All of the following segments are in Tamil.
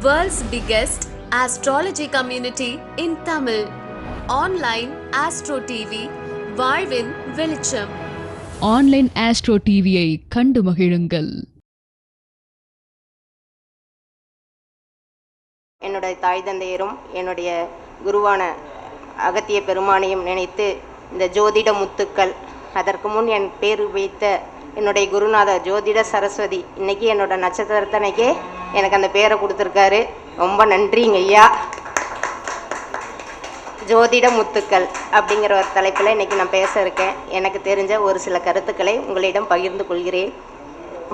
World's biggest astrology community in Tamil. Online Astro TV, வாழ்வின் வெளிச்சம் ஆன்லைன் ஆஸ்ட்ரோ டிவியை கண்டு மகிழுங்கள் என்னுடைய தாய் தந்தையரும் என்னுடைய குருவான அகத்திய பெருமானையும் நினைத்து இந்த ஜோதிட முத்துக்கள் அதற்கு முன் என் பேர் வைத்த என்னுடைய குருநாதர் ஜோதிட சரஸ்வதி. இன்னைக்கு என்னோட நட்சத்திரத்தனைக்கே எனக்கு அந்த பேரை கொடுத்துருக்காரு. ரொம்ப நன்றிங்க ஐயா. ஜோதிட முத்துக்கள் அப்படிங்கிற ஒரு தலைப்பில் இன்னைக்கு நான் பேச இருக்கேன். எனக்கு தெரிஞ்ச ஒரு சில கருத்துக்களை உங்களிடம் பகிர்ந்து கொள்கிறேன்.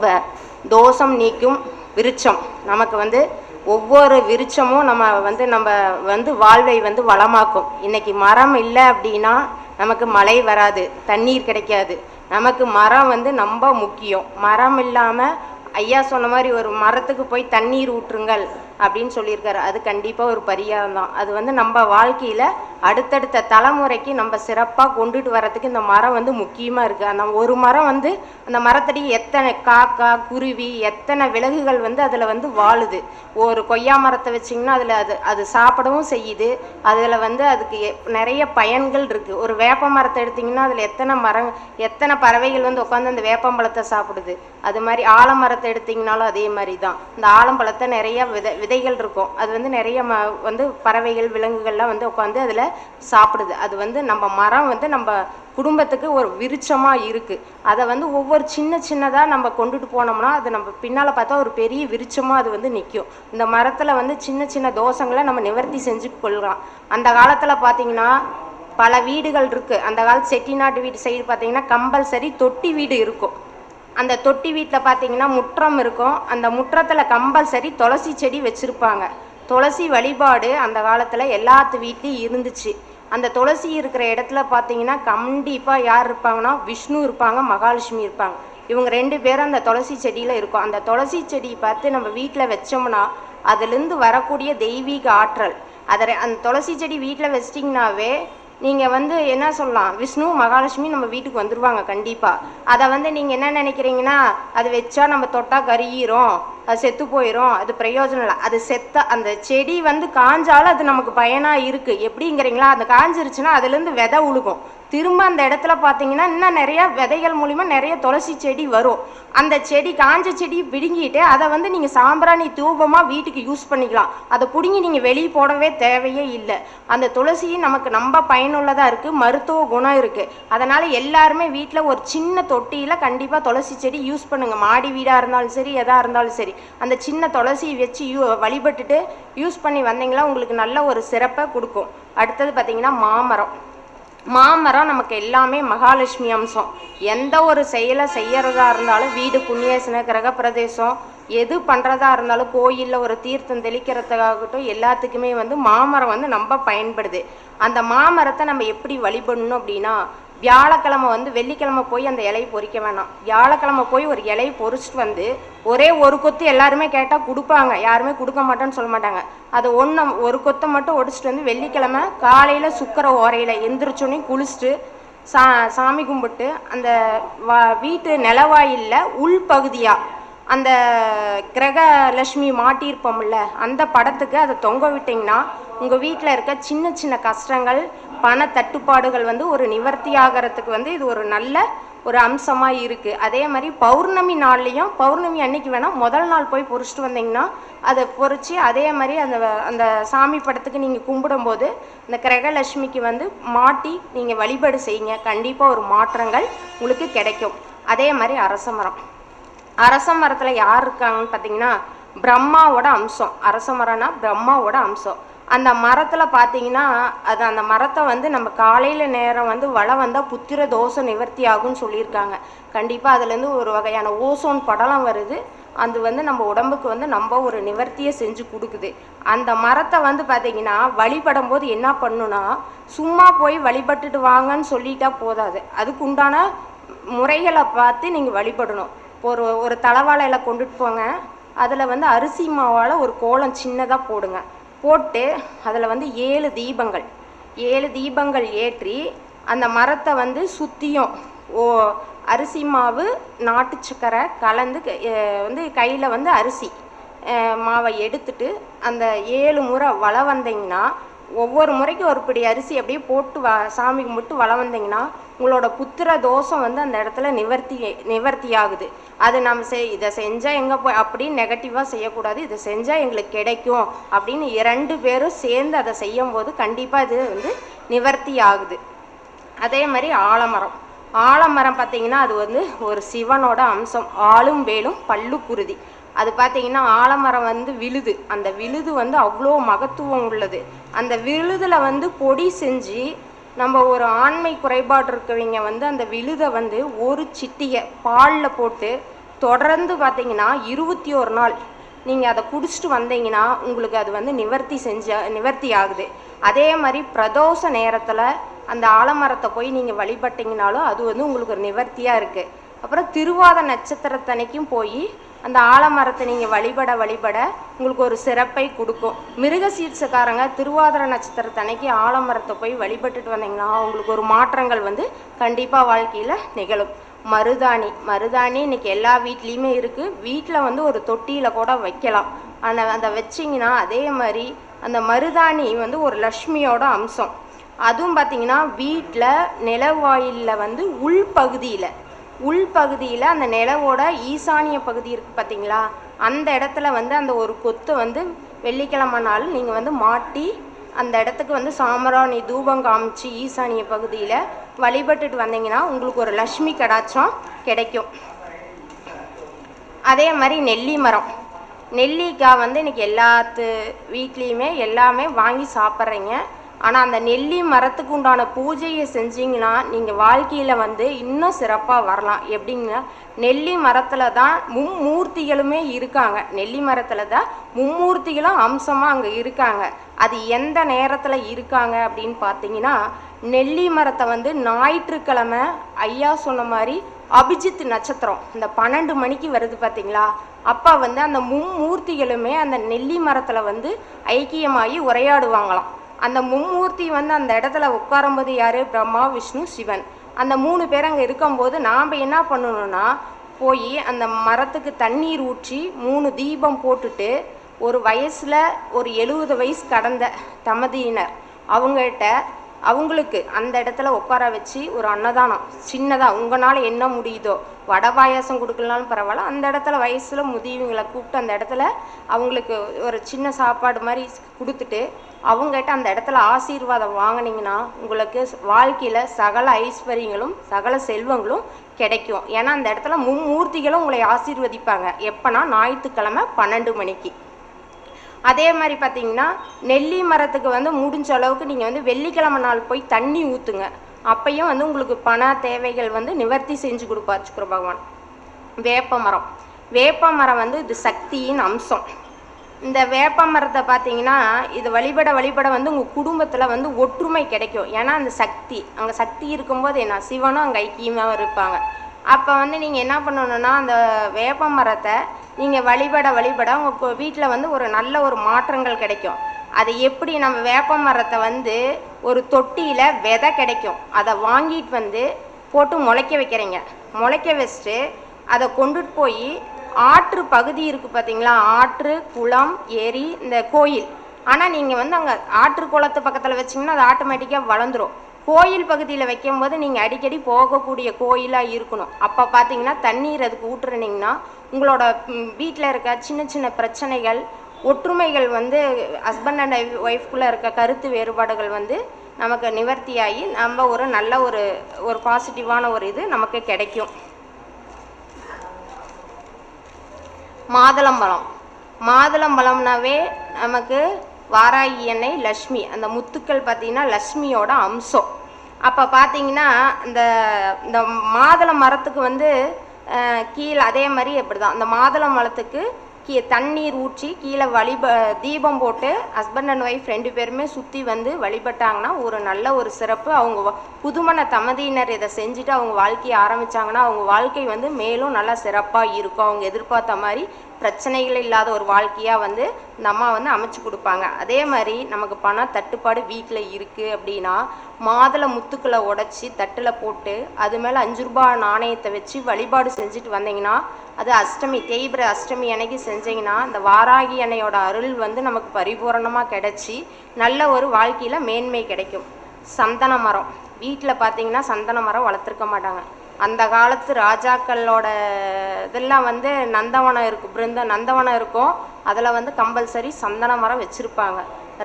வ- தோஷம் நீக்கும் விருட்சம். நமக்கு வந்து ஒவ்வொரு விருட்சமும் நம்ம வந்து நம்ம வந்து வாழ்வை வந்து வளமாக்கும். இன்னைக்கு மரம் இல்லை அப்படின்னா நமக்கு மழை வராது தண்ணீர் கிடைக்காது. நமக்கு மரம் வந்து ரொம்ப முக்கியம். மரம் இல்லாமல் ஐயா சொன்ன மாதிரி ஒரு மரத்துக்கு போய் தண்ணீர் ஊற்றுங்கள். அப்படின்னு சொல்லியிருக்காரு. அது கண்டிப்பாக ஒரு பரிகாரம் தான். அது வந்து நம்ம வாழ்க்கையில் அடுத்தடுத்த தலைமுறைக்கு நம்ம சிறப்பாக கொண்டுட்டு வரதுக்கு இந்த மரம் வந்து முக்கியமாக இருக்குது அந்த ஒரு மரம் வந்து அந்த மரத்தடி எத்தனை காக்கா குருவி எத்தனை விலங்குகள் வந்து அதில் வந்து வாழுது. ஒரு கொய்யா மரத்தை வச்சிங்கன்னா அதில் அது அது சாப்பிடவும் செய்யுது. அதில் வந்து அதுக்கு நிறைய பயன்கள் இருக்குது ஒரு வேப்ப மரத்தை எடுத்திங்கன்னா அதில் எத்தனை மரம் எத்தனை பறவைகள் வந்து உட்காந்து அந்த வேப்பம்பழத்தை சாப்பிடுது. அது மாதிரி ஆலமரத்தை எடுத்திங்கனாலும் அதே மாதிரி தான். இந்த ஆலம்பழத்தை நிறைய வித விதைகள் இருக்கும். அது வந்து நிறைய ம வந்து பறவைகள் விலங்குகள்லாம் வந்து உட்காந்து அதில் சாப்பிடுது. அது வந்து நம்ம மரம் வந்து நம்ம குடும்பத்துக்கு ஒரு விருட்சமாக இருக்குது அதை வந்து ஒவ்வொரு சின்ன சின்னதாக நம்ம கொண்டுட்டு போனோம்னா அது நம்ம பின்னால் பார்த்தா ஒரு பெரிய விருட்சமாக அது வந்து நிற்கும் இந்த மரத்தில் வந்து சின்ன சின்ன தோஷங்களை நம்ம நிவர்த்தி செஞ்சு கொள்ளலாம். அந்த காலத்தில் பார்த்தீங்கன்னா பல வீடுகள் இருக்குது அந்த காலத்து செட்டிநாட்டு வீட்டு சைடு பார்த்தீங்கன்னா கம்பல்சரி தொட்டி வீடு இருக்கும். அந்த தொட்டி வீட்டில் பார்த்தீங்கன்னா முற்றம் இருக்கும். அந்த முற்றத்தில் கம்பல்சரி துளசி செடி வச்சுருப்பாங்க. துளசி வழிபாடு அந்த காலத்தில் எல்லாத்து வீட்லேயும் இருந்துச்சு. அந்த துளசி இருக்கிற இடத்துல பார்த்தீங்கன்னா கண்டிப்பாக யார் இருப்பாங்கன்னா விஷ்ணு இருப்பாங்க மகாலட்சுமி இருப்பாங்க. இவங்க ரெண்டு பேரும் அந்த துளசி செடியில் இருக்கும். அந்த துளசி செடி பார்த்து நம்ம வீட்டில் வச்சோம்னா அதுலேருந்து வரக்கூடிய தெய்வீக ஆற்றல். அதை அந்த துளசி செடி வீட்டில் வச்சிட்டிங்கனாவே நீங்கள் வந்து என்ன சொல்லலாம் விஷ்ணு மகாலட்சுமி நம்ம வீட்டுக்கு வந்துடுவாங்க கண்டிப்பாக அதை வந்து நீங்கள் என்ன நினைக்கிறீங்கன்னா அது வச்சா நம்ம தொட்டா கருகிறோம் செத்து போயிடும் அது பிரயோஜனம் இல்லை. அது செத்த அந்த செடி வந்து காஞ்சாலும் அது நமக்கு பயனாக இருக்குது எப்படிங்கிறீங்களா? அந்த காஞ்சிருச்சுன்னா அதுலேருந்து விதை உழுகும். திரும்ப அந்த இடத்துல பார்த்தீங்கன்னா இன்னும் நிறைய விதைகள் மூலிமா நிறைய துளசி செடி வரும். அந்த செடி காஞ்ச செடி பிடுங்கிட்டு அதை வந்து நீங்கள் சாம்பிராணி தூபமாக வீட்டுக்கு யூஸ் பண்ணிக்கலாம். அதை பிடுங்கி நீங்கள் வெளியே போடவே தேவையே இல்லை. அந்த துளசி நமக்கு ரொம்ப பயனுள்ளதாக இருக்குது மருத்துவ குணம் இருக்குது அதனால் எல்லாருமே வீட்டில் ஒரு சின்ன தொட்டியில் கண்டிப்பாக துளசி செடி யூஸ் பண்ணுங்கள் மாடி வீடாக இருந்தாலும் சரி எதாக இருந்தாலும் சரி. அந்த சின்ன துளசி வச்சு யூ வழிபட்டுட்டு யூஸ் பண்ணி வந்தீங்களா உங்களுக்கு நல்ல ஒரு சிறப்பை கொடுக்கும். அடுத்தது பார்த்தீங்கன்னா மாமரம். மாமரம் நமக்கு எல்லாமே மகாலட்சுமி அம்சம். எந்த ஒரு செயலை செய்யறதா இருந்தாலும் வீடு புண்ணியசன கிரக பிரதேசம் எது பண்ணுறதா இருந்தாலும் கோயிலில் ஒரு தீர்த்தம் தெளிக்கிறதுக்காகட்டும் எல்லாத்துக்குமே வந்து மாமரம் வந்து ரொம்ப பயன்படுது. அந்த மாமரத்தை நம்ம எப்படி வழிபடணும் அப்படின்னா வியாழக்கிழமை வந்து வெள்ளிக்கிழமை போய் அந்த இலையை பொறிக்க வேணாம். வியாழக்கிழமை போய் ஒரு இலையை பொறிச்சிட்டு வந்து ஒரே ஒரு கொத்து எல்லாருமே கேட்டால் கொடுப்பாங்க. யாருமே கொடுக்க மாட்டேன்னு சொல்ல மாட்டாங்க. அது ஒன்று ஒரு கொத்தை மட்டும் ஒடிச்சிட்டு வந்து வெள்ளிக்கிழமை காலையில் சுக்கர ஓரையில் எந்திரிச்சோன்னே குளிச்சுட்டு சா சாமி கும்பிட்டு அந்த வா வீட்டு நிலவாயிலில் உள்பகுதியாக அந்த கிரகலட்சுமி மாட்டியிருப்போம்ல அந்த படத்துக்கு அதை தொங்க விட்டிங்கன்னா உங்கள் வீட்டில் இருக்க சின்ன சின்ன கஷ்டங்கள் பண தட்டுப்பாடுகள் வந்து ஒரு நிவர்த்தி ஆகிறதுக்கு வந்து இது ஒரு நல்ல ஒரு அம்சமாக இருக்குது அதே மாதிரி பௌர்ணமி நாள்லேயும் பௌர்ணமி அன்னைக்கு வேணால் முதல் நாள் போய் பொறிச்சிட்டு வந்தீங்கன்னா அதை பொறிச்சு அதே மாதிரி அந்த அந்த சாமி படத்துக்கு நீங்கள் கும்பிடும்போது இந்த கிரகலட்சுமிக்கு வந்து மாட்டி நீங்கள் வழிபாடு செய்யுங்க. கண்டிப்பாக ஒரு மாற்றங்கள் உங்களுக்கு கிடைக்கும். அதே மாதிரி அரச மரம். அரச மரத்தில் யார் இருக்காங்கன்னு பார்த்தீங்கன்னா பிரம்மாவோட அம்சம். அரச மரம்னா பிரம்மாவோட அம்சம். அந்த மரத்தில் பார்த்தீங்கன்னா அது அந்த மரத்தை வந்து நம்ம காலையில் நேரம் வந்து வளம் வந்தால் புத்திர தோஷம் நிவர்த்தி ஆகும்னு சொல்லியிருக்காங்க கண்டிப்பாக அதுலேருந்து ஒரு வகையான ஓசோன் படலம் வருது. அது வந்து நம்ம உடம்புக்கு வந்து நம்ம ஒரு நிவர்த்தியை செஞ்சு கொடுக்குது. அந்த மரத்தை வந்து பார்த்தீங்கன்னா வழிபடும் போது என்ன பண்ணுன்னா சும்மா போய் வழிபட்டுட்டு வாங்கன்னு சொல்லிட்டா போதாது. அதுக்கு உண்டான முறைகளை பார்த்து நீங்கள் வழிபடணும். இப்போ ஒரு ஒரு தலவாழையில கொண்டுட்டு போங்க. அதில் வந்து அரிசி மாவால் ஒரு கோலம் சின்னதாக போடுங்க. போட்டு அதில் வந்து ஏழு தீபங்கள். ஏழு தீபங்கள் ஏற்றி அந்த மரத்தை வந்து சுற்றியும் ஓ அரிசி மாவு நாட்டு சக்கரை கலந்து க- வந்து கையில் வந்து அரிசி மாவை எடுத்துட்டு அந்த ஏழு முறை வள வந்தீங்கன்னா ஒவ்வொரு முறைக்கும் ஒரு பிடி அரிசி அப்படியே போட்டு வ சாமி கும்பிட்டு வள வந்தீங்கன்னா உங்களோட புத்திர தோஷம் வந்து அந்த இடத்துல நிவர்த்தி நிவர்த்தி ஆகுது அது நம்ம செய் இதை செஞ்சால் எங்கே போய் அப்படின்னு நெகட்டிவாக செய்யக்கூடாது. இதை செஞ்சால் எங்களுக்கு கிடைக்கும் அப்படின்னு இரண்டு பேரும் சேர்ந்து அதை செய்யும்போது கண்டிப்பாக இது வந்து நிவர்த்தி ஆகுது அதே மாதிரி ஆலமரம். ஆலமரம் பார்த்தீங்கன்னா அது வந்து ஒரு சிவனோட அம்சம். ஆளும் வேலும் பல்லு குருதி. அது பார்த்தீங்கன்னா ஆலமரம் வந்து விழுது. அந்த விழுது வந்து அவ்வளோ மகத்துவம் உள்ளது. அந்த விழுதுல வந்து பொடி செஞ்சு நம்ம ஒரு ஆண்மை குறைபாடு இருக்கவங்க வந்து அந்த விழுதை வந்து ஒரு சிட்டிகை பாலில் போட்டு தொடர்ந்து பார்த்தீங்கன்னா இருபத்தி ஒரு நாள் நீங்கள் அதை குடிச்சிட்டு வந்தீங்கன்னா உங்களுக்கு அது வந்து நிவர்த்தி செஞ்ச நிவர்த்தி ஆகுது. அதே மாதிரி பிரதோஷ நேரத்தில் அந்த ஆலமரத்தை போய் நீங்கள் வழிபட்டீங்கனாலும் அது வந்து உங்களுக்கு ஒரு நிவர்த்தியாக இருக்குது அப்புறம் திருவாத நட்சத்திரத்தன்னைக்கும் போய் அந்த ஆலமரத்தை நீங்கள் வழிபட வழிபட உங்களுக்கு ஒரு சிறப்பை கொடுக்கும். மிருக மிருகசீர்ஷக்காரங்க திருவாதிர நட்சத்திரத்தன்னைக்கு ஆலமரத்தை போய் வழிபட்டுட்டு வந்தீங்கன்னா உங்களுக்கு ஒரு மாற்றங்கள் வந்து கண்டிப்பாக வாழ்க்கையில் நிகழும். மருதாணி. மருதாணி இன்னைக்கு எல்லா வீட்லேயுமே இருக்குது வீட்டில் வந்து ஒரு தொட்டியில் கூட வைக்கலாம். ஆனால் அதை வச்சிங்கன்னா அதே மாதிரி அந்த மருதாணி வந்து ஒரு லக்ஷ்மியோட அம்சம். அதுவும் பார்த்தீங்கன்னா வீட்டில் நிலவாயிலில் வந்து உள்பகுதியில் உள்பகுதியில் அந்த நிலவோட ஈசானிய பகுதி இருக்குது பார்த்தீங்களா அந்த இடத்துல வந்து அந்த ஒரு கொத்து வந்து வெள்ளிக்கிழமை நாள் நீங்கள் வந்து மாட்டி அந்த இடத்துக்கு வந்து சாமராணி தூபம் காமிச்சு ஈசானிய பகுதியில் வழிபட்டுட்டு வந்தீங்கன்னா உங்களுக்கு ஒரு லக்ஷ்மி கடாச்சம் கிடைக்கும். அதே மாதிரி நெல்லி மரம். நெல்லிக்காய் வந்து இன்றைக்கி எல்லாத்து வீட்லேயுமே எல்லாமே வாங்கி சாப்பிட்றீங்க. ஆனால் அந்த நெல்லி மரத்துக்கு உண்டான பூஜையை செஞ்சீங்கன்னா நீங்கள் வாழ்க்கையில் வந்து இன்னும் சிறப்பாக வரலாம். எப்படிங்கன்னா நெல்லி மரத்தில் தான் மும்மூர்த்திகளுமே இருக்காங்க. நெல்லி மரத்தில் தான் மும்மூர்த்திகளும் அம்சமாக அங்கே இருக்காங்க. அது எந்த நேரத்தில் இருக்காங்க அப்படின்னு பார்த்தீங்கன்னா நெல்லி மரத்தை வந்து ஞாயிற்றுக்கிழமை ஐயா சொன்ன மாதிரி அபிஜித் நட்சத்திரம். இந்த பன்னெண்டு மணிக்கு வருது பார்த்தீங்களா? அப்போ வந்து அந்த மும்மூர்த்திகளுமே அந்த நெல்லி மரத்தில் வந்து ஐக்கியமாகி உரையாடுவாங்களாம். அந்த மும்மூர்த்தி வந்து அந்த இடத்துல உட்காரும்போது யார்? பிரம்மா விஷ்ணு சிவன். அந்த மூணு பேர் அங்கே இருக்கும்போது நாம் என்ன பண்ணணும்னா போய் அந்த மரத்துக்கு தண்ணீர் ஊற்றி மூணு தீபம் போட்டுட்டு ஒரு வயசில் ஒரு எழுபது வயசு கடந்த தமதியினர். அவங்கள்ட்ட அவங்களுக்கு அந்த இடத்துல உட்கார வச்சு ஒரு அன்னதானம். சின்னதாக உங்களால் என்ன முடியுதோ வடை பாயாசம் கொடுக்கலனாலும் பரவாயில்ல. அந்த இடத்துல வயசில் முதியவங்களை கூப்பிட்டு அந்த இடத்துல அவங்களுக்கு ஒரு சின்ன சாப்பாடு மாதிரி கொடுத்துட்டு அவங்ககிட்ட அந்த இடத்துல ஆசீர்வாதம் வாங்கினீங்கன்னா உங்களுக்கு வாழ்க்கையில் சகல ஐஸ்வர்யங்களும் சகல செல்வங்களும் கிடைக்கும். ஏன்னா அந்த இடத்துல மும்மூர்த்திகளும் உங்களை ஆசீர்வதிப்பாங்க. எப்போனா ஞாயிற்றுக்கிழமை பன்னெண்டு மணிக்கு. அதே மாதிரி பார்த்தீங்கன்னா நெல்லி மரத்துக்கு வந்து முடிஞ்ச அளவுக்கு நீங்கள் வந்து வெள்ளிக்கிழமை நாள் போய் தண்ணி ஊற்றுங்க அப்பையும் வந்து உங்களுக்கு பண தேவைகள் வந்து நிவர்த்தி செஞ்சு கொடுப்பார் சுக்கிர பகவான். வேப்ப மரம் வேப்ப மரம் வந்து இது சக்தியின் அம்சம். இந்த வேப்ப மரத்தை பார்த்தீங்கன்னா இது வழிபட வழிபட வந்து உங்கள் குடும்பத்தில் வந்து ஒற்றுமை கிடைக்கும். ஏன்னா அந்த சக்தி. அங்கே சக்தி இருக்கும்போது என்ன? சிவனும் அங்கே ஐக்கியமாக இருப்பாங்க. அப்போ வந்து நீங்கள் என்ன பண்ணணும்னா அந்த வேப்ப மரத்தை நீங்கள் வழிபட வழிபட உங்கள் வீட்டில் வந்து ஒரு நல்ல ஒரு மாற்றங்கள் கிடைக்கும். அது எப்படி நம்ம வேப்ப மரத்தை வந்து ஒரு தொட்டியில் விதை கிடைக்கும். அதை வாங்கிட்டு வந்து போட்டு முளைக்க வைக்கிறீங்க. முளைக்க வச்சுட்டு அதை கொண்டுட்டு போய் ஆற்று பகுதி இருக்குது பார்த்தீங்களா ஆற்று குளம் ஏரி இந்த கோயில். ஆனால் நீங்கள் வந்து அங்கே ஆற்று குளத்து பக்கத்தில் வச்சிங்கன்னா அது ஆட்டோமேட்டிக்காக வளர்ந்துரும். கோயில் பகுதியில் வைக்கும்போது நீங்கள் அடிக்கடி போகக்கூடிய கோயிலாக இருக்கணும். அப்போ பார்த்தீங்கன்னா தண்ணீர் அதுக்கு ஊற்றுனீங்கன்னா உங்களோட வீட்டில் இருக்க சின்ன சின்ன பிரச்சனைகள் ஒற்றுமைகள் வந்து ஹஸ்பண்ட் அண்ட் ஒய்ஃப்குள்ளே இருக்க கருத்து வேறுபாடுகள் வந்து நமக்கு நிவர்த்தியாகி நம்ம ஒரு நல்ல ஒரு ஒரு பாசிட்டிவான ஒரு இது நமக்கு கிடைக்கும். மாதுளம்பழம். மாதுளம்பழம்னாவே நமக்கு வாராகி எண்ணெய் லக்ஷ்மி அந்த முத்துக்கள் பார்த்தீங்கன்னா லக்ஷ்மியோட அம்சம். அப்போ பார்த்தீங்கன்னா இந்த இந்த மாதுளம் மரத்துக்கு வந்து கீழே அதே மாதிரி அப்படி தான் அந்த மாதுளம் மரத்துக்கு கீ தண்ணீர் ஊற்றி கீழே வழிப தீபம் போட்டு ஹஸ்பண்ட் அண்ட் ஒய்ஃப் ரெண்டு பேருமே சுற்றி வந்து வழிபட்டாங்கன்னா ஒரு நல்ல ஒரு சிறப்பு. அவங்க வ- புதுமண தமதியினர் இதை செஞ்சுட்டு அவங்க வாழ்க்கையை ஆரம்பிச்சாங்கன்னா அவங்க வாழ்க்கை வந்து மேலும் நல்லா சிறப்பாக இருக்கும். அவங்க எதிர்பார்த்த மாதிரி பிரச்சனைகள் இல்லாத ஒரு வாழ்க்கையாக வந்து இந்த அம்மா வந்து அமைச்சு கொடுப்பாங்க. அதே மாதிரி நமக்கு பண தட்டுப்பாடு வீட்டில் இருக்குது அப்படின்னா மாதுளை முத்துக்களை உடச்சி தட்டில் போட்டு அது மேலே அஞ்சு ரூபா நாணயத்தை வச்சு வழிபாடு செஞ்சுட்டு வந்தீங்கன்னா அது அஷ்டமி தேய்பிர அஷ்டமி அன்னைக்கு செஞ்சீங்கன்னா இந்த வாராகி அன்னையோட அருள் வந்து நமக்கு பரிபூரணமாக கிடைச்சி நல்ல ஒரு வாழ்க்கையில் மேன்மை கிடைக்கும். சந்தன மரம். வீட்டில் பார்த்தீங்கன்னா சந்தன மரம் வளர்த்துருக்க மாட்டாங்க. அந்த காலத்து ராஜாக்களோட இதெல்லாம் வந்து நந்தவனம் இருக்கும் பிருந்த நந்தவனம் இருக்கும். அதில் வந்து கம்பல்சரி சந்தன மரம் வச்சுருப்பாங்க.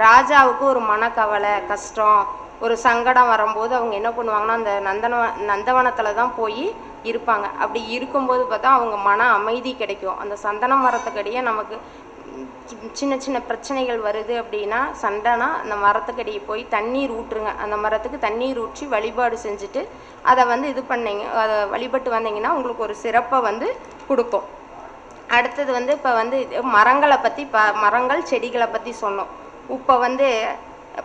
ராஜாவுக்கு ஒரு மனக்கவலை கஷ்டம் ஒரு சங்கடம் வரும்போது அவங்க என்ன பண்ணுவாங்கன்னா அந்த நந்தன நந்தவனத்தில் தான் போய் இருப்பாங்க. அப்படி இருக்கும்போது பார்த்தா அவங்க மன அமைதி கிடைக்கும். அந்த சந்தன மரத்துக்கடியே நமக்கு சின்ன சின்ன பிரச்சனைகள் வருது அப்படின்னா சண்டைனா அந்த மரத்துக்கடியே போய் தண்ணீர் ஊற்றுங்க. அந்த மரத்துக்கு தண்ணீர் ஊற்றி வழிபாடு செஞ்சுட்டு அதை வந்து இது பண்ணீங்க அதை வழிபட்டு வந்தீங்கன்னா உங்களுக்கு ஒரு சிறப்பை வந்து கொடுக்கும். அடுத்தது வந்து இப்போ வந்து மரங்களை பற்றி ப மரங்கள் செடிகளை பற்றி சொன்னோம். இப்போ வந்து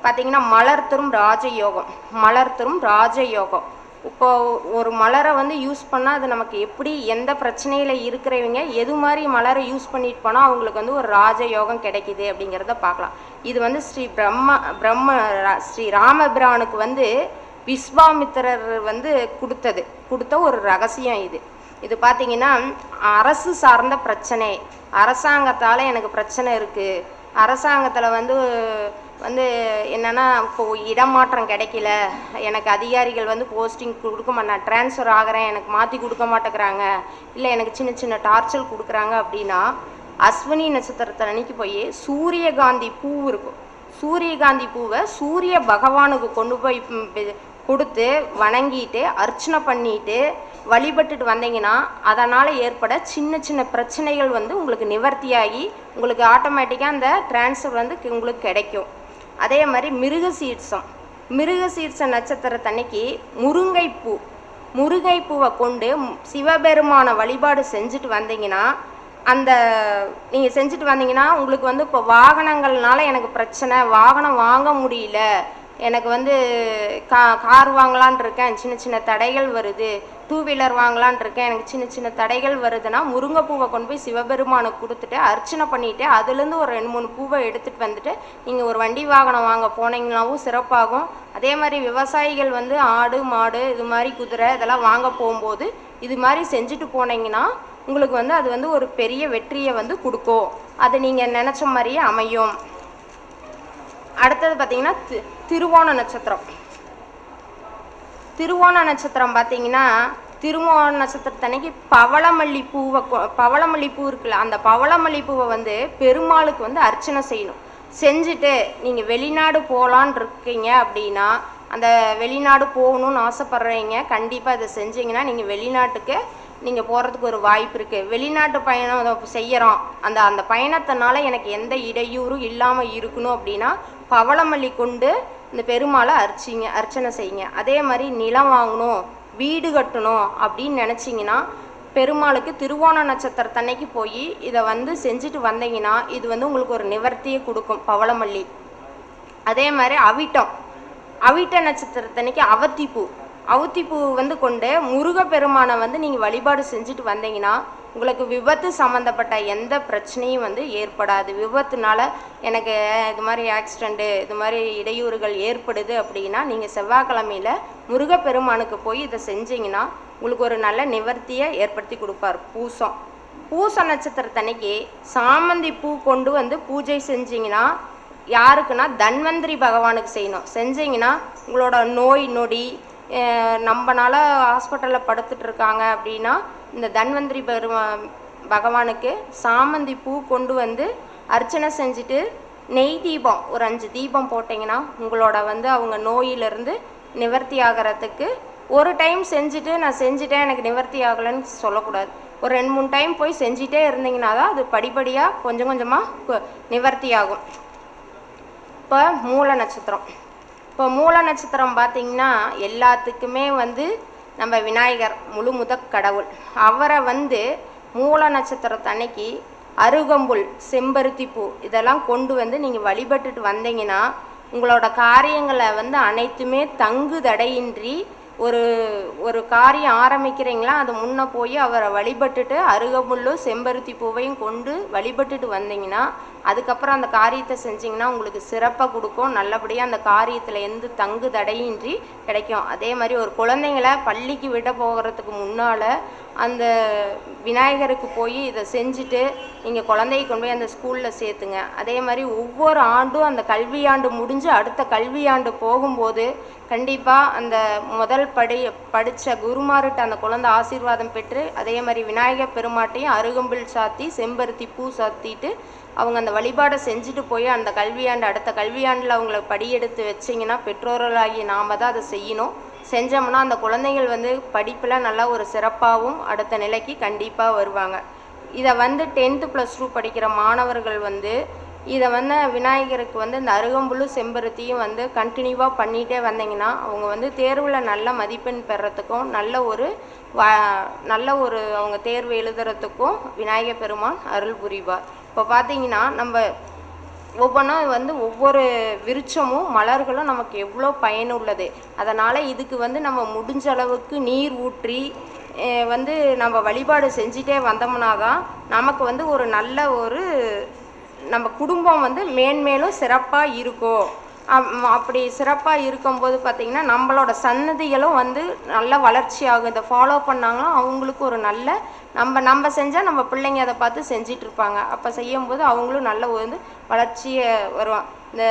பார்த்தீங்கன்னா மலர் தரும் ராஜயோகம் மலர் தரும் ராஜயோகம். இப்போ ஒரு மலரை வந்து யூஸ் பண்ணால் அது நமக்கு எப்படி எந்த பிரச்சனையில் இருக்கிறவங்க எது மாதிரி மலரை யூஸ் பண்ணிட்டு போனால் அவங்களுக்கு வந்து ஒரு ராஜ யோகம் கிடைக்குது அப்படிங்கிறத பார்க்கலாம். இது வந்து ஸ்ரீ பிரம்ம பிரம்ம ரா- ஸ்ரீ ராமபிரானுக்கு வந்து விஸ்வாமித்திரர் வந்து கொடுத்தது. கொடுத்த ஒரு ரகசியம் இது. இது பார்த்தீங்கன்னா அரசு சார்ந்த பிரச்சனை. அரசாங்கத்தால் எனக்கு பிரச்சனை இருக்குது அரசாங்கத்தில் வந்து வந்து என்னென்னா இப்போ இடமாற்றம் கிடைக்கல. எனக்கு அதிகாரிகள் வந்து போஸ்டிங் கொடுக்க மாட்டேன் ட்ரான்ஸ்ஃபர் ஆகிறேன் எனக்கு மாற்றி கொடுக்க மாட்டேங்கிறாங்க. இல்லை எனக்கு சின்ன சின்ன டார்ச்சல் கொடுக்குறாங்க அப்படின்னா அஸ்வினி நட்சத்திரத்தை அன்னைக்கு போய் சூரியகாந்தி பூ இருக்கும். சூரியகாந்தி பூவை சூரிய பகவானுக்கு கொண்டு போய் கொடுத்து வணங்கிட்டு அர்ச்சனை பண்ணிட்டு வழிபட்டுட்டு வந்தீங்கன்னா அதனால் ஏற்பட சின்ன சின்ன பிரச்சனைகள் வந்து உங்களுக்கு நிவர்த்தியாகி உங்களுக்கு ஆட்டோமேட்டிக்காக அந்த ட்ரான்ஸ்ஃபர் வந்து உங்களுக்கு கிடைக்கும். அதே மாதிரி மிருக சீட்சம். மிருக சீட்ச நட்சத்திரத்தன்னைக்கு முருங்கைப்பூ. முருகைப்பூவை கொண்டு சிவபெருமானை சிவபெருமான வழிபாடு செஞ்சுட்டு வந்தீங்கன்னா அந்த நீங்கள் செஞ்சுட்டு வந்தீங்கன்னா உங்களுக்கு வந்து இப்போ வாகனங்கள்னால எனக்கு பிரச்சனை. வாகனம் வாங்க முடியல. எனக்கு வந்து கா கார் வாங்கலான் இருக்கேன். சின்ன சின்ன தடைகள் வருது. டூ வீலர் வாங்கலான் இருக்கேன். எனக்கு சின்ன சின்ன தடைகள் வருதுன்னா முருங்கைப்பூவை கொண்டு போய் சிவபெருமானுக்கு கொடுத்துட்டு அர்ச்சனை பண்ணிட்டு அதுலேருந்து ஒரு ரெண்டு மூணு பூவை எடுத்துகிட்டு வந்துட்டு நீங்கள் ஒரு வண்டி வாகனம் வாங்க போனீங்கனாவும் சிறப்பாகும். அதே மாதிரி விவசாயிகள் வந்து ஆடு மாடு இது மாதிரி குதிரை இதெல்லாம் வாங்க போகும்போது இது மாதிரி செஞ்சுட்டு போனீங்கன்னா உங்களுக்கு வந்து அது வந்து ஒரு பெரிய வெற்றியை வந்து கொடுக்கும். அது நீங்கள் நினச்ச மாதிரியே அமையும். அடுத்தது பார்த்தீங்கன்னா தி- திருவோண நட்சத்திரம். திருவோண நட்சத்திரம் பார்த்தீங்கன்னா திருவோண நட்சத்திரத்தன்னைக்கு பவளமல்லி பூவை கொ- பவளமல்லி பூ இருக்குல்ல அந்த பவளமல்லி பூவை வந்து பெருமாளுக்கு வந்து அர்ச்சனை செய்யணும். செஞ்சுட்டு நீங்கள் வெளிநாடு போகலான் இருக்கீங்க அப்படின்னா அந்த வெளிநாடு போகணும்னு ஆசைப்பட்றீங்க கண்டிப்பாக இதை செஞ்சீங்கன்னா நீங்கள் வெளிநாட்டுக்கு நீங்கள் போகிறதுக்கு ஒரு வாய்ப்பு இருக்குது வெளிநாட்டு பயணம் அதை செய்கிறோம் அந்த அந்த பயணத்தினால எனக்கு எந்த இடையூறும் இல்லாமல் இருக்கணும் அப்படின்னா பவளமல்லி கொண்டு இந்த பெருமாளை அர்ச்சிங்க அர்ச்சனை செய்யுங்க. அதே மாதிரி நிலம் வாங்கணும் வீடு கட்டணும் அப்படின்னு நினச்சிங்கன்னா பெருமாளுக்கு திருவோண நட்சத்திரத்தன்னைக்கு போய் இதை வந்து செஞ்சுட்டு வந்தீங்கன்னா இது வந்து உங்களுக்கு ஒரு நிவர்த்தியை கொடுக்கும் பவளமல்லி. அதே மாதிரி அவிட்டம். அவிட்ட நட்சத்திரத்தன்னைக்கு அவத்திப்பூ. அவத்திப்பூ வந்து கொண்டு முருகப்பெருமானை வந்து நீங்கள் வழிபாடு செஞ்சுட்டு வந்தீங்கன்னா உங்களுக்கு விபத்து சம்மந்தப்பட்ட எந்த பிரச்சனையும் வந்து ஏற்படாது. விபத்துனால எனக்கு இது மாதிரி ஆக்சிடெண்ட்டு இது மாதிரி இடையூறுகள் ஏற்படுது அப்படின்னா நீங்கள் செவ்வாய்க்கிழமையில் முருகப்பெருமானுக்கு போய் இதை செஞ்சீங்கன்னா உங்களுக்கு ஒரு நல்ல நிவர்த்தியை ஏற்படுத்தி கொடுப்பார் பூசம். பூச நட்சத்திரத்தன்னைக்கு சாமந்தி பூ கொண்டு வந்து பூஜை செஞ்சீங்கன்னா யாருக்குன்னா தன்வந்திரி பகவானுக்கு செய்யணும். செஞ்சீங்கன்னா உங்களோட நோய் நொடி நம்மனால ஹாஸ்பிட்டலில் படுத்துட்டு இருக்காங்க அப்படின்னா இந்த தன்வந்திரி பெருமா பகவானுக்கு சாமந்தி பூ கொண்டு வந்து அர்ச்சனை செஞ்சுட்டு நெய் தீபம் ஒரு அஞ்சு தீபம் போட்டிங்கன்னா உங்களோட வந்து அவங்க நோயிலிருந்து நிவர்த்தி ஆகிறதுக்கு ஒரு டைம் செஞ்சுட்டு நான் செஞ்சுட்டேன் எனக்கு நிவர்த்தி ஆகலைன்னு சொல்லக்கூடாது. ஒரு ரெண்டு மூணு டைம் போய் செஞ்சிட்டே இருந்தீங்கன்னா தான் அது படிப்படியாக கொஞ்சம் கொஞ்சமாக நிவர்த்தி ஆகும். இப்போ மூல நட்சத்திரம். இப்போ மூல நட்சத்திரம் பார்த்தீங்கன்னா எல்லாத்துக்குமே வந்து நம்ம விநாயகர் முழு முதற் கடவுள். அவரை வந்து மூல நட்சத்திரத்தன்னைக்கு அருகம்புல் செம்பருத்தி பூ இதெல்லாம் கொண்டு வந்து நீங்கள் வழிபட்டுட்டு வந்தீங்கன்னா உங்களோட காரியங்களை வந்து அனைத்துமே தங்கு தடையின்றி ஒரு ஒரு காரியம் ஆரம்பிக்கிறீங்களா? அது முன்ன போய் அவரை வழிபட்டுட்டு அருகமுள்ளும் செம்பருத்தி பூவையும் கொண்டு வழிபட்டுட்டு வந்தீங்கன்னா அதுக்கப்புறம் அந்த காரியத்தை செஞ்சீங்கன்னா உங்களுக்கு சிறப்பாக கொடுக்கும். நல்லபடியாக அந்த காரியத்தில் எந்த தங்கு தடையின்றி கிடைக்கும். அதே மாதிரி ஒரு குழந்தைங்கள பள்ளிக்கு விட போகிறதுக்கு முன்னால் அந்த விநாயகருக்கு போய் இதை செஞ்சுட்டு நீங்கள் குழந்தைய கொண்டு போய் அந்த ஸ்கூலில் சேர்த்துங்க. அதே மாதிரி ஒவ்வொரு ஆண்டும் அந்த கல்வியாண்டு முடிஞ்சு அடுத்த கல்வியாண்டு போகும்போது கண்டிப்பாக அந்த முதல் படி படித்த குருமார்கிட்ட அந்த குழந்தை ஆசீர்வாதம் பெற்று அதே மாதிரி விநாயகர் பெருமாட்டையும் அருகம்பில் சாத்தி செம்பருத்தி பூ சாத்திட்டு அவங்க அந்த வழிபாடை செஞ்சுட்டு போய் அந்த கல்வியாண்டு அடுத்த கல்வியாண்டில் அவங்கள படியெடுத்து வச்சிங்கன்னா பெற்றோர்களாகி நாம தான் அதை செய்யணும். செஞ்சோம்னா அந்த குழந்தைகள் வந்து படிப்பில் நல்லா ஒரு சிறப்பாகவும் அடுத்த நிலைக்கு கண்டிப்பாக வருவாங்க. இதை வந்து டென்த்து ப்ளஸ் டூ படிக்கிற மாணவர்கள் வந்து இதை வந்து விநாயகருக்கு வந்து இந்த அருகம்புல்லு செம்பருத்தியும் வந்து கண்டினியூவாக பண்ணிகிட்டே வந்தீங்கன்னா அவங்க வந்து தேர்வில் நல்ல மதிப்பெண் பெறத்துக்கும் நல்ல ஒரு வ நல்ல ஒரு அவங்க தேர்வு எழுதுறதுக்கும் விநாயகர் பெருமான் அருள் புரிவார். இப்போ பார்த்தீங்கன்னா நம்ம ஒவ்வொன்றும் வந்து ஒவ்வொரு விருட்சமும் மலர்களும் நமக்கு எவ்வளோ பயனுள்ளது. அதனால் இதுக்கு வந்து நம்ம முடிஞ்ச அளவுக்கு நீர் ஊற்றி வந்து நம்ம வழிபாடு செஞ்சிட்டே வந்தோம்னா தான் நமக்கு வந்து ஒரு நல்ல ஒரு நம்ம குடும்பம் வந்து மேன்மேலும் சிறப்பாக இருக்கும். அப்படி சிறப்பாக இருக்கும்போது பார்த்திங்கன்னா நம்மளோட சன்னதிகளும் வந்து நல்ல வளர்ச்சி ஆகும் இதை ஃபாலோ பண்ணாங்கன்னா அவங்களுக்கு ஒரு நல்ல நம்ம நம்ம செஞ்சால் நம்ம பிள்ளைங்க அதை பார்த்து செஞ்சிட்டு இருப்பாங்க அப்போ செய்யும்போது அவங்களும் நல்ல வந்து வளர்ச்சியை வருவான் இந்த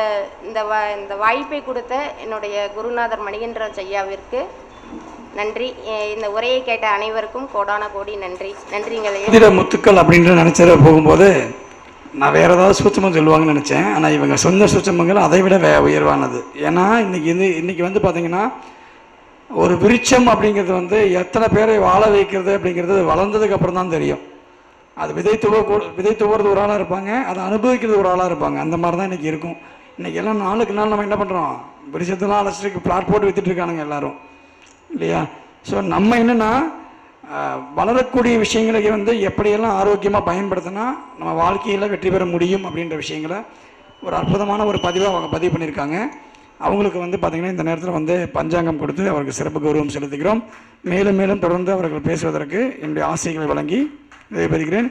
இந்த வ இந்த வாய்ப்பை கொடுத்த என்னுடைய குருநாதர் மணிகண்டராஜ் ஐயாவிற்கு நன்றி. இந்த உரையை கேட்ட அனைவருக்கும் கோடான கோடி நன்றி. நன்றிங்களே. முத்துக்கள் அப்படின்ற நினைச்சத போகும்போது நான் வேறு ஏதாவது சூட்சமம் சொல்லுவாங்கன்னு நினச்சேன். ஆனால் இவங்க சொந்த சூட்சமங்கள் அதை விட வே உயர்வானது. ஏன்னா இன்றைக்கி வந்து இன்றைக்கி வந்து பார்த்திங்கன்னா ஒரு விருட்சம் அப்படிங்கிறது வந்து எத்தனை பேரை வாழ வைக்கிறது அப்படிங்கிறது வளர்ந்ததுக்கு அப்புறம் தான் தெரியும். அது விதை துவ விதை துவறது ஒரு ஆளாக இருப்பாங்க அதை அனுபவிக்கிறது ஒரு ஆளாக இருப்பாங்க. அந்த மாதிரி தான் இன்றைக்கி இருக்கும். இன்றைக்கி எல்லாம் நாளுக்கு நாள் நம்ம என்ன பண்ணுறோம் விருட்சத்தெல்லாம் அழைச்சிட்டு பிளாட் போட்டு வித்துட்டு இருக்கானுங்க எல்லோரும். இல்லையா? ஸோ நம்ம என்னென்னா வளரக்கூடிய விஷயங்களை வந்து எப்படியெல்லாம் ஆரோக்கியமாக பயன்படுத்தினா நம்ம வாழ்க்கையில் வெற்றி பெற முடியும் அப்படின்ற விஷயங்களை ஒரு அற்புதமான ஒரு பதிவாக அவங்க பதிவு பண்ணியிருக்காங்க. அவங்களுக்கு வந்து பார்த்திங்கன்னா இந்த நேரத்தில் வந்து பஞ்சாங்கம் கொடுத்து அவருக்கு சிறப்பு கௌரவம் செலுத்துகிறோம். மேலும் மேலும் தொடர்ந்து அவர்கள் பேசுவதற்கு என்னுடைய ஆசைகளை வழங்கி விடைபெறுகிறேன்.